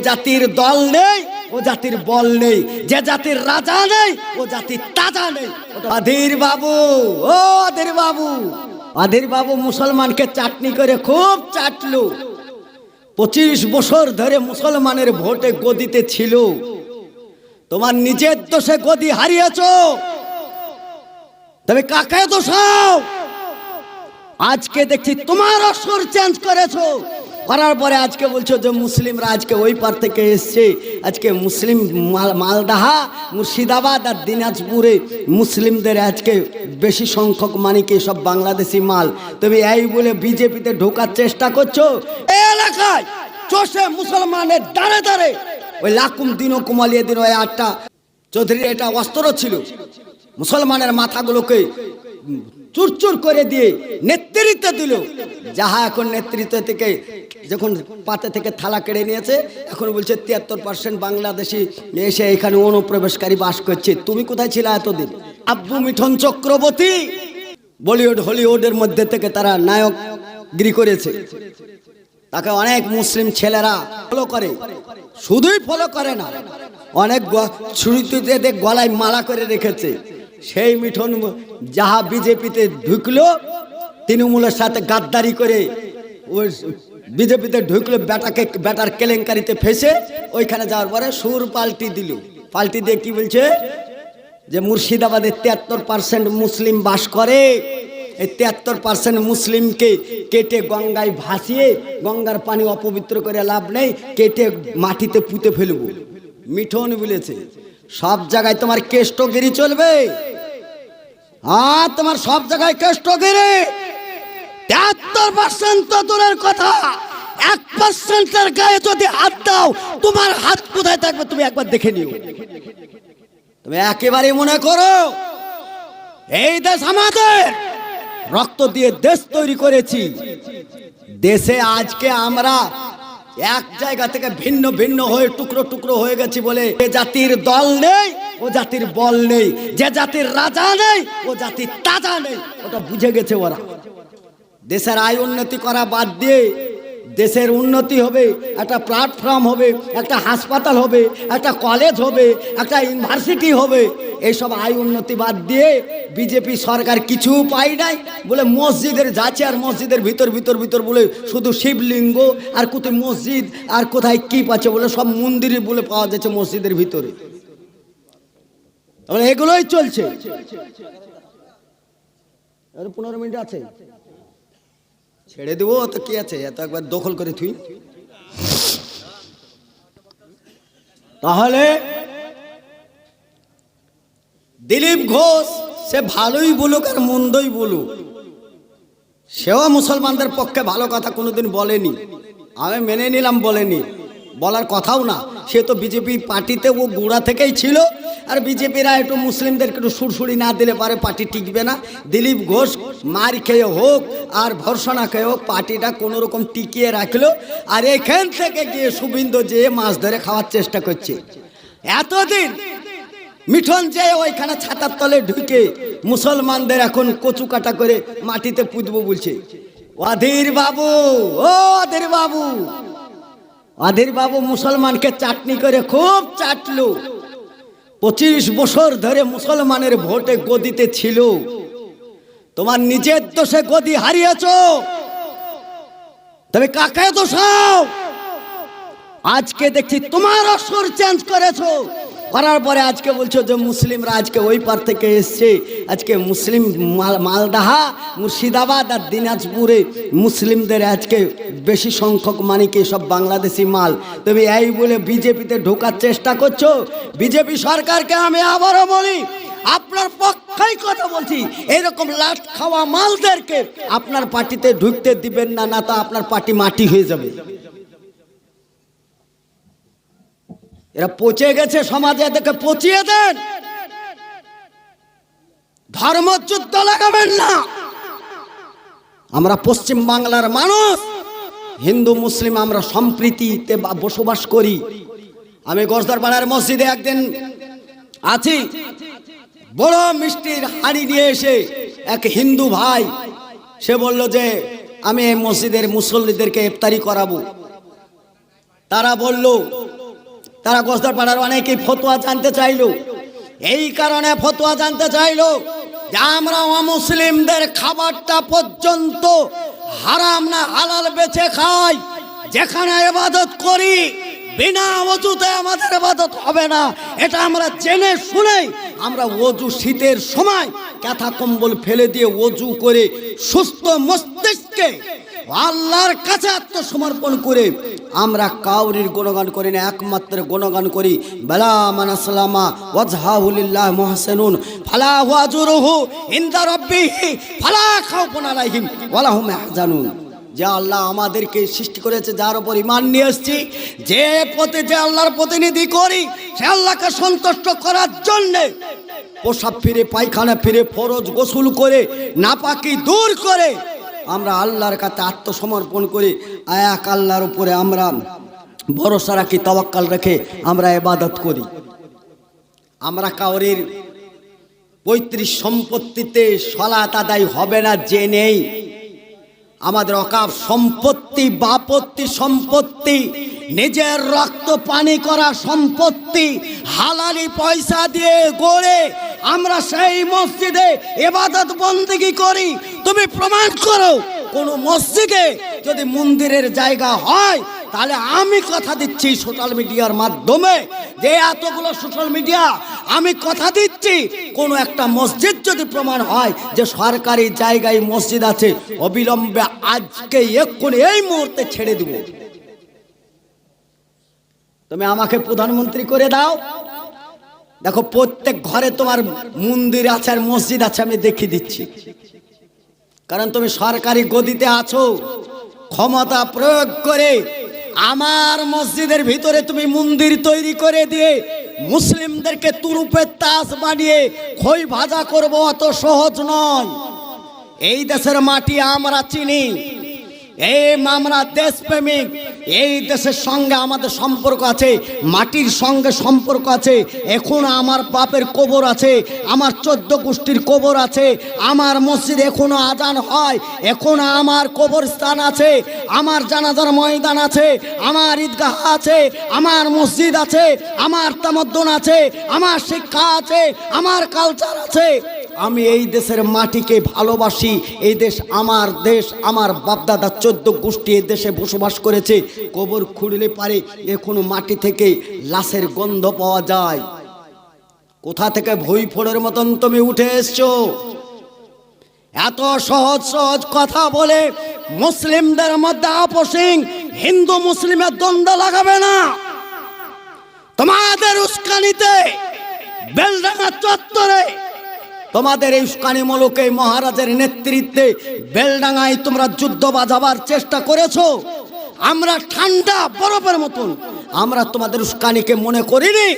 জাতির দল নেই, ও জাতির বল নেই। যে জাতির রাজা নেই, ও জাতির তাজা নেই। আধীর বাবু, ও আধীর বাবু আধীর বাবু মুসলমানকে চাটনি করে খুব চাটলো। পঁচিশ বছর ধরে মুসলমানের ভোটে গদিতে ছিল। তোমার নিজের দোষে গদি হারিয়েছ। তবে কাকে দোষাও আজকে দেখছি তোমার অসর চেঞ্জ করেছ। করার পরে আজকে বলছো যে মুসলিমরা আজকে ওই পার থেকে এসছে। আজকে মুসলিম মাল- মালদাহা, মুর্শিদাবাদ আর দিনাজপুরে মুসলিমদের আজকে বেশি সংখ্যক মানে কি সব বাংলাদেশি মাল। তুমি এই বলে বিজেপিতে ঢোকার চেষ্টা করছ? এলাকায় চষে মুসলমানের দাঁড়ে দাঁড়ে। ওই লাকুম দিনও কুমালিয়ে দিন ওই আটটা চৌধুরীর এটা অস্ত্র ছিল। মুসলমানের মাথাগুলোকে চুরচুর করে দিয়ে নেতৃত্ব দিল। যাহা এখন নেতৃত্ব থেকে যখন পাতে থেকে থালা কেড়ে নিয়েছে, এখন বলছে তিয়াত্তর পার্সেন্ট বাংলাদেশি এসে এখানে অনুপ্রবেশকারী বাস করছে। তুমি কোথায় ছিলে এতদিন? আব্বু মিঠন চক্রবর্তী! বলিউড, হলিউডের মধ্যে থেকে তারা নায়ক গিরি করেছে। তাকে অনেক মুসলিম ছেলেরা ফলো করে। শুধুই ফলো করে না, অনেক ছুরিতে গলায় মালা করে রেখেছে। সেই মিঠন যাহা বিজেপিতে ঢুকলো, তৃণমূলের সাথে গাদ্দারি করে ওই বিজেপিতে ঢুকলো বেটাকে বেটার কেলেঙ্কারিতে ফেসে ওইখানে যাওয়ার পরে সুর পাল্টি দিল। পাল্টি দিয়ে কি বলছে? যে মুর্শিদাবাদে তিয়াত্তর পার্সেন্ট মুসলিম বাস করে। এই তিয়াত্তর পার্সেন্ট মুসলিমকে কেটে গঙ্গায় ভাসিয়ে, গঙ্গার পানি অপবিত্র করে লাভ নেই, কেটে মাটিতে পুঁতে ফেলব। মিঠন বলেছে, সব জায়গায় তোমার কেষ্টগিরি চলবে। হ্যাঁ তোমার সব জায়গায় কেষ্টগিরি। তিয়াত্তর পার্সেন্ট তো কথা। এক পার্সেন্টের গায়ে যদি হাত তোমার হাত কোথায় থাকবে তুমি একবার দেখে নিও। তুমি একেবারে মনে করো, এই দেশ আমাদের, রক্ত দিয়ে দেশ তৈরি করেছি। দেশে আজকে আমরা এক জায়গা থেকে ভিন্ন ভিন্ন হয়ে টুকরো টুকরো হয়ে গেছি বলে জাতির দল নেই, ও জাতির বল নেই। যে জাতির রাজা নেই, ও জাতির তাজা নেই, ওটা বুঝে গেছে ওরা। দেশের আয় উন্নতি করা বাদ দিয়ে দেশের উন্নতি হবে, একটা প্ল্যাটফর্ম হবে, একটা হাসপাতাল হবে, একটা কলেজ হবে, একটা ইউনিভার্সিটি হবে। এইসব আয় উন্নতি বাদ দিয়ে বিজেপি সরকার কিছু পাই নাই বলে মসজিদের যাচ্ছে আর মসজিদের ভিতর ভিতর ভিতর বলে শুধু শিবলিঙ্গ আর কোথায় মসজিদ আর কোথায় কি পাচ্ছে বলে সব মন্দিরে বলে পাওয়া যাচ্ছে মসজিদের ভিতরে। তাহলে এগুলোই চলছে। পনেরো মিনিট আছে। ছেড়ে দেবো, তো কি আছে? এত একবার দখল করে তুই তাহলে দিলীপ ঘোষ, সে ভালোই বলুক আর মন্দই বলুক। সেও মুসলমানদের পক্ষে ভালো কথা কোনোদিন বলেনি। আমি মেনে নিলাম বলেনি। বলার কথাও না। সে তো বিজেপি পার্টিতে ও গোড়া থেকেই ছিল। আর বিজেপিরা একটু মুসলিমদেরকে একটু সুরসুরি না দিলে পারে পার্টি টিকবে না। দিলীপ ঘোষ মার খেয়ে হোক আর ভর্সনা খেয়ে হোক, পার্টিটা কোনো রকম টিকিয়ে রাখল। আর এখান থেকে গিয়ে সুবিন্দ যে মাছ ধরে খাওয়ার চেষ্টা করছে। এতদিন মিঠন যে ওইখানে ছাতার তলে ঢুকে মুসলমানদের এখন কচু কাটা করে মাটিতে পুঁতবো বলছে। অধীর বাবু, ও অধীর বাবু অধীর বাবু মুসলমানকে চাটনি করে খুব চাটলো। পঁচিশ বছর ধরে মুসলমানের ভোটে গদিতে ছিল। তোমার নিজের দোষে গদি হারিয়েছ। তবে কাকে দোষাও? আজকে দেখছি তোমার অসর চেঞ্জ করেছ। করার পরে আজকে বলছো যে মুসলিমরা আজকে ওই পার থেকে এসছে। আজকে মুসলিম মালদাহা, মুর্শিদাবাদ আর দিনাজপুরে মুসলিমদের আজকে বেশি সংখ্যক মানে কি সব বাংলাদেশি মাল। তুমি এই বলে বিজেপিতে ঢোকার চেষ্টা করছ। বিজেপি সরকারকে আমি আবারও বলি, আপনার পক্ষেই কথা বলছি। এরকম লাট খাওয়া মালদেরকে আপনার পার্টিতে ঢুকতে দিবেন না না তো আপনার পার্টি মাটি হয়ে যাবে। এরা পচে গেছে সমাজে, এদেরকে পচিয়ে দেন। ধর্মযুদ্ধ লাগাবেন না। আমরা পশ্চিম বাংলার মানুষ, হিন্দু, মুসলিম, আমরা সম্প্রীতিতে বসবাস করি। আমি গোসদারপাড়ার মসজিদে একদিন আছি। বড় মিষ্টির হাড়ি নিয়ে এসে এক হিন্দু ভাই, সে বলল যে, আমি এই মসজিদের মুসল্লিদেরকে ইফতারি করাবো। তারা বলল তারা গোসদার পাড়ার অনেকেই ফতোয়া জানতে চাইলো। এই কারণে ফতোয়া জানতে চাইলো যে আমরা অমুসলিমদের খাবারটা পর্যন্ত হারাম না, হালাল বেছে খাই। যেখানে এবাদত করি, বিনা অজুতে আমাদের এবাদত হবে না। এটা আমরা জেনে শুনে আমরা অজু শীতের সময় ক্যাথা কম্বল ফেলে দিয়ে অজু করে সুস্থ মস্তিষ্কে আল্লাহর কাছে আত্মসমর্পণ করে আমরা কাউরির গুণগান করি না, একমাত্র গুণগান করি। বেলা মানাসলামা ওয়াজহাউলিল্লাহ মুহসিনুন, ফালা ওয়াজুরুহু ইনদা রাব্বিহি, ফালা খাউফুন আলাইহিম ওয়ালা হুম ইয়াহজানুন। যে আল্লাহ আমাদেরকে সৃষ্টি করেছে, যার উপর ইমান নিয়ে এসেছি, যে পথে যে আল্লাহর প্রতিনিধি করি, সে আল্লাহকে সন্তুষ্ট করার জন্যে পোশাক ফিরে, পায়খানা ফিরে, ফরজ গোসল করে, নাপাকি দূর করে আমরা আল্লাহর কাছে আত্মসমর্পণ করি। এক আল্লাহর উপরে আমরা ভরসা রাখি তবাক্কাল রেখে আমরা এবাদত করি। আমরা কাউরির পৈতৃক সম্পত্তিতে সলাত আদায় হবে না, যে নেই। আমাদের অকাপ সম্পত্তি, বাপত্তি সম্পত্তি, নিজের রক্ত পানি করা সম্পত্তি, হালালি পয়সা দিয়ে গড়ে আমরা সেই মসজিদে এবাদত বন্দিগি করি। তুমি প্রমাণ করো। কোন মসজিদে যদি মন্দিরের জায়গা হয়, তাহলে আমি কথা দিচ্ছি সোশ্যাল মিডিয়ার মাধ্যমে। যে এতগুলো সোশ্যাল মিডিয়া, আমি কথা দিচ্ছি, কোনো একটা মসজিদ যদি প্রমাণ হয় যে সরকারি জায়গায় মসজিদ আছে, অবিলম্বে আজকে এক্ষুনি এই মুহূর্তে ছেড়ে দিব। তুমি আমাকে প্রধানমন্ত্রী করে দাও। দেখো, প্রত্যেক ঘরে তোমার মন্দির আছে আর মসজিদ আছে, আমি দেখিয়ে দিচ্ছি। কারণ তুমি সরকারি গদিতে আছো। ক্ষমতা প্রয়োগ করে আমার মসজিদের ভিতরে তুমি মন্দির তৈরি করে দিয়ে মুসলিমদেরকে তুরুপের তাস বানিয়ে খই ভাজা করব অত সহজ নয়। এই দেশের মাটি আমরা চিনি। এই আমরা দেশপ্রেমিক, এই দেশের সঙ্গে আমাদের সম্পর্ক আছে, মাটির সঙ্গে সম্পর্ক আছে, এখন আমার বাপের কবর আছে, আমার চোদ্দ গোষ্ঠীর কবর আছে, আমার মসজিদ এখনও আজান হয়, এখন আমার কবরস্থান আছে, আমার জানাজার ময়দান আছে, আমার ঈদগাহ আছে, আমার মসজিদ আছে, আমার তামদ্দন আছে, আমার শিক্ষা আছে, আমার কালচার আছে। আমি এই দেশের মাটিকে ভালোবাসি। এই দেশ আমার দেশ, আমার বাপদাদা চোদ্দ গোষ্ঠী এই দেশে বসবাস করেছে। কবর খুঁড়লে পারে এখনও মাটি থেকে লাশের গন্ধ পাওয়া যায়। কোথা থেকে ভই ফোড়ের মতন তুমি উঠে এসছো? এত সহজ সহজ কথা বলে মুসলিমদের মধ্যে আপোষিং হিন্দু মুসলিমের দ্বন্দ্ব লাগাবে না। তোমাদের উস্কানিতে বেলডাঙ্গা চত্বরে তোমাদের এই উস্কানিমূলক এই মহারাজের নেতৃত্বে বেলডাঙ্গায় তোমরা যুদ্ধ বাজাবার চেষ্টা করেছ। আমরা ঠান্ডা বরফের মতন। আমরা তোমাদের উস্কানিকে মনে করিনি।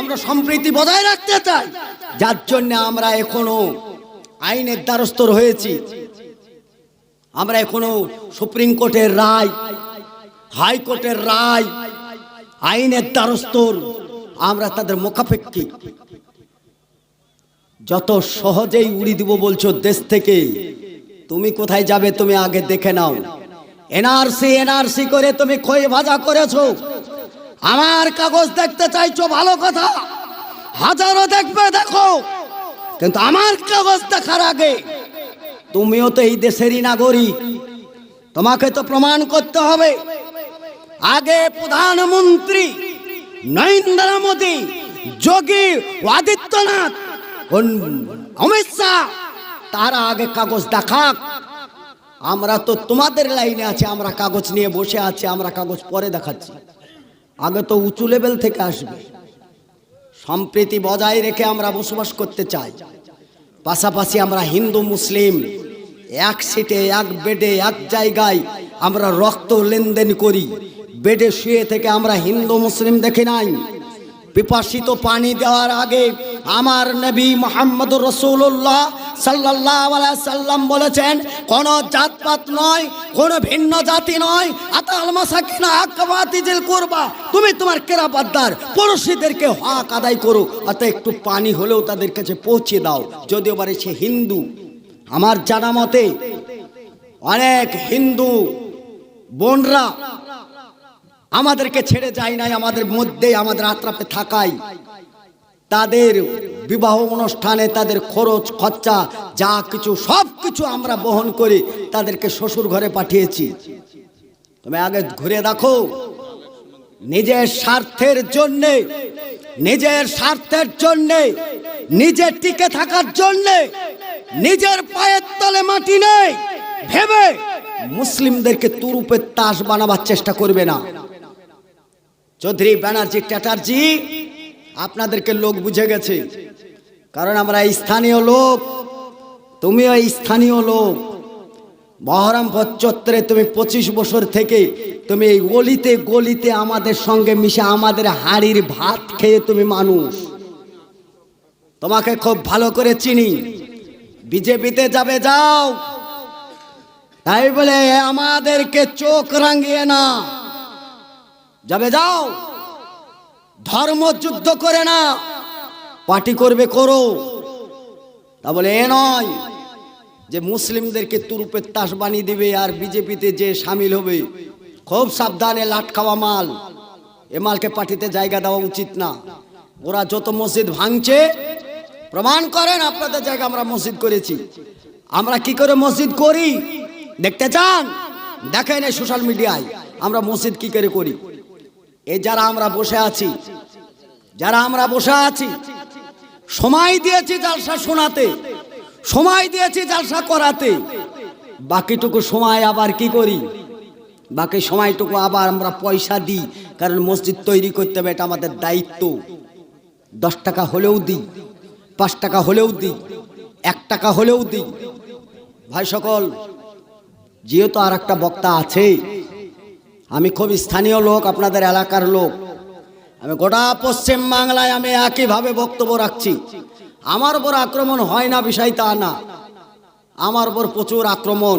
আমরা সম্প্রীতি বজায় রাখতে চাই। যার জন্য আমরা এখনও আইনের দ্বারস্থ হয়েছি আমরা এখনও সুপ্রিম কোর্টের রায় হাইকোর্টের রায়, আইনের দ্বারস্থর। আমরা তাদের মোকাপেক্ষী যত সহজেই উড়ি দিব বলছো দেশ থেকে, তুমি কোথায় যাবে তুমি আগে দেখে নাও। এনআরসি এনআরসি করে তুমি খই ভাজা করেছ। আমার কাগজ দেখতে চাইছো, ভালো কথা। হাজারো দেখবে, দেখো। কিন্তু আমার কাগজ দেখার আগে, তুমিও তো এই দেশেরই নাগরিক। তোমাকে তো প্রমাণ করতে হবে। আগে প্রধানমন্ত্রী নরেন্দ্র মোদী, যোগী আদিত্যনাথ অমিত শাহ, তারা আগে কাগজ দেখাক। আমরা তো তোমাদের লাইনে আছে, আমরা কাগজ নিয়ে বসে আছি, আমরা কাগজ পরে দেখাচ্ছি। আগে তো উঁচু লেভেল থেকে আসবে। সম্প্রীতি বজায় রেখে আমরা বসবাস করতে চাই। পাশাপাশি আমরা হিন্দু, মুসলিম, এক সিটে, এক বেডে, এক জায়গায় আমরা রক্ত লেনদেন করি। বেডে শুয়ে থেকে আমরা হিন্দু, মুসলিম দেখি নাই। পিপাসিত পানি দেওয়ার আগে আমার নবী মোহাম্মদ রসুল্লাহ সাল্লাহ সাল্লাম বলেছেন, কোন জাতপাত নয়, কোন ভিন্ন জাতি নয়। করবা। তুমি তোমার আদায় করো একটু পানি হলেও তাদের কাছে পৌঁছে দাও। যদিও হিন্দু, আমার জানা মতে অনেক হিন্দু বোনরা আমাদেরকে ছেড়ে যায় নাই, আমাদের মধ্যে, আমাদের আত্রাপে থাকাই। তাদের বিবাহ অনুষ্ঠানে তাদের খরচ, খরচা, যা কিছু, সব কিছু আমরা বহন করে, তাদেরকে শ্বশুর ঘরে পাঠিয়েছি। তুমি আগে ঘুরে দেখো, নিজের স্বার্থের জন্যে, নিজের স্বার্থের জন্যে নিজের টিকে থাকার জন্যে, নিজের পায়ের তলে মাটি নেই, ভেবে মুসলিমদেরকে তুরুপের তাস বানাবার চেষ্টা করবে না। চৌধুরী ব্যানার্জি চ্যাটার্জি আপনাদেরকে লোক বুঝে গেছে। কারণ আমরা স্থানীয় লোক, তুমিও স্থানীয় লোক। বহরমপুর চত্বরে তুমি পঁচিশ বছর থেকে তুমি এই গলিতে গলিতে আমাদের সঙ্গে মিশে আমাদের হাড়ির ভাত খেয়ে তুমি মানুষ। তোমাকে খুব ভালো করে চিনি। বিজেপিতে যাবে যাও। তাই বলে আমাদেরকে চোখ রাঙিয়ে না যাবে যাও। ধর্ম ধর্মযুদ্ধ করে না, পার্টি করবে করো। তা বলে, এ নয় যে মুসলিমদেরকে তুরুপের তাস বানিয়ে দিবে আর বিজেপিতে যে সামিল হবে। খুব সাবধানে লাট খাওয়া মাল। এ মালকে পার্টিতে জায়গা দেওয়া উচিত না। ওরা যত মসজিদ ভাঙছে, প্রমাণ করেন আপনাদের জায়গা আমরা মসজিদ করেছি। আমরা কি করে মসজিদ করি? দেখতে চান? দেখেন এই সোশ্যাল মিডিয়ায় আমরা মসজিদ কি করে করি? এই যারা আমরা বসে আছি, যারা আমরা বসে আছি, সময় দিয়েছি জালসা শোনাতে, সময় দিয়েছি জালসা করাতে। বাকিটুকু সময় আবার কি করি? বাকি সময়টুকু আবার আমরা পয়সা দিই, কারণ মসজিদ তৈরি করতে হবে, এটা আমাদের দায়িত্ব। দশ টাকা হলেও দিই, পাঁচ টাকা হলেও দিই, এক টাকা হলেও দিই। ভাই সকল, যেহেতু আর একটা বক্তা আছে আমি খুব স্থানীয় লোক, আপনাদের এলাকার লোক। আমি গোটা পশ্চিম বাংলায় আমি একইভাবে বক্তব্য রাখছি। আমার উপর আক্রমণ হয় না বিষয় তা না। আমার উপর প্রচুর আক্রমণ।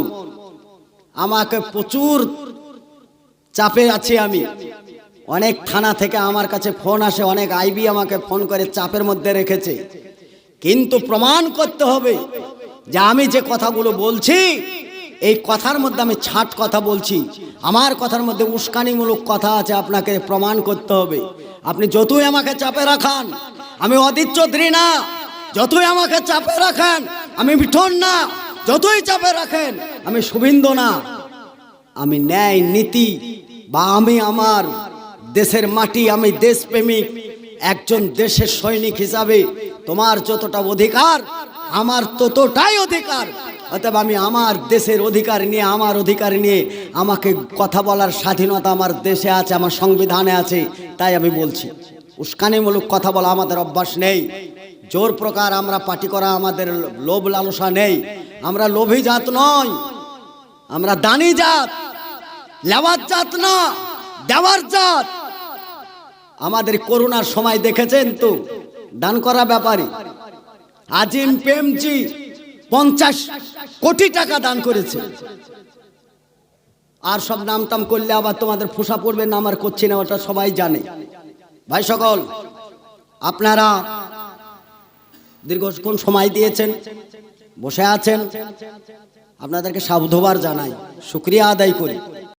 আমাকে প্রচুর চাপে আছি আমি। অনেক থানা থেকে আমার কাছে ফোন আসে, অনেক আইবি আমাকে ফোন করে চাপের মধ্যে রেখেছে। কিন্তু প্রমাণ করতে হবে যে আমি যে কথাগুলো বলছি এই কথার মধ্যে আমি ছাট কথা বলছি। আমার কথার মধ্যে উস্কানিমূলক কথা আছে, আপনাকে প্রমাণ করতে হবে। আপনি যতই আমাকে চাপে রাখান, আমি অদিত চৌধুরী না। যতই আমাকে চাপে রাখেন, আমি মিঠন না। যতই চাপে রাখেন, আমি শুভিন্দ না। আমি ন্যায় নীতি বা আমি আমার দেশের মাটি, আমি দেশপ্রেমিক, একজন দেশের সৈনিক হিসাবে তোমার যতটা অধিকার, আমার ততটাই অধিকার। অতএব আমি আমার দেশের অধিকার নিয়ে, আমার অধিকার নিয়ে আমাকে কথা বলার স্বাধীনতা আমার দেশে আছে, আমার সংবিধানে আছে, তাই আমি বলছি। উস্কানিমূলক কথা বলা আমাদের অভ্যাস নেই। জোর প্রকার আমরা পার্টি করা, আমাদের লোভ লালসা নেই। আমরা লোভী জাত নয় আমরা দানি জাত লেওয়ার জাত না, দেওয়ার জাত। আমাদের করোনার সময় দেখেছেন তো? দান করা ব্যাপারে আজিম প্রেমজি পঞ্চাশ কোটি টাকা দান করেছে। আর সব নাম টাম করলে আবার তোমাদের ফোসা পড়বে না, আমার করছি না, ওটা সবাই জানে। ভাই সকল, আপনারা দীর্ঘক্ষণ সময় দিয়েছেন? বসে আছেন? আপনাদেরকে সাবধবার জানাই। শুক্রিয়া আদায় করি।